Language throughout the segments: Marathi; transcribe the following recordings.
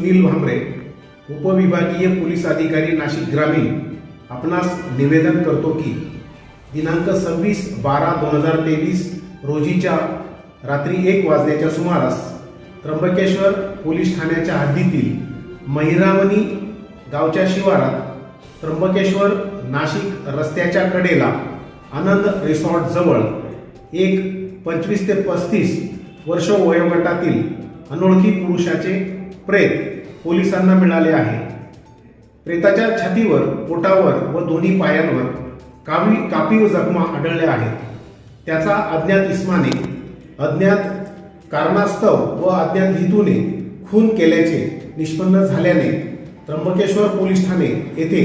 सुनील भांबरे उपविभागीय पोलीस अधिकारी नाशिक ग्रामीण आपणास निवेदन करतो की दिनांक सव्वीस बारा दोन हजार तेवीस रोजीच्या रात्री एक वाजण्याच्या सुमारास त्र्यंबकेश्वर पोलीस ठाण्याच्या हद्दीतील महिरावणी गावच्या शिवारात त्र्यंबकेश्वर नाशिक रस्त्याच्या कडेला आनंद रिसॉर्टजवळ एक पंचवीस ते पस्तीस वर्ष वयोगटातील अनोळखी पुरुषाचे प्रेत पोलिसांना मिळाले आहे. प्रेताच्या छातीवर पोटावर व दोन्ही पायांवर कावी कापीव जखमा आढळल्या आहेत. त्याचा अज्ञात इस्माने अज्ञात कारणास्तव व अज्ञात हेतूने खून केल्याचे निष्पन्न झाल्याने त्र्यंबकेश्वर पोलीस ठाणे येथे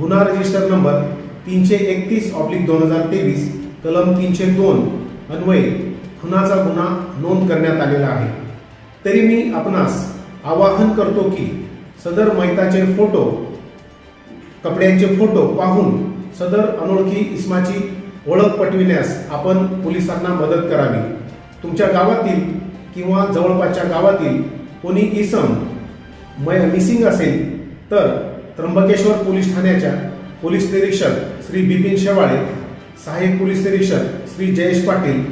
गुन्हा रजिस्टर नंबर तीनशे एकतीस ऑब्लिक दोन हजार तेवीस कलम तीनशे दोन अन्वये खुनाचा गुन्हा नोंद करण्यात आलेला आहे. तरी मी आपणास आवाहन करतो की सदर मैताचे फोटो कपड्यांचे फोटो पाहून सदर अनोळखी इस्माची ओळख पटविण्यास आपण पोलिसांना मदत करावी. तुमच्या गावातील किंवा जवळपासच्या गावातील कोणी इसम मिसिंग असेल तर त्र्यंबकेश्वर पोलीस ठाण्याच्या पोलीस निरीक्षक श्री बिपिन शेवाळे सहाय्यक पोलीस निरीक्षक श्री जयेश पाटील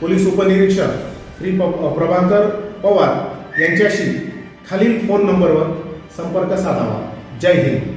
पोलीस उपनिरीक्षक श्री प- प्रभाकर पवार यांच्याशी खालील फोन नंबरवर संपर्क साधावा. जय हिंद.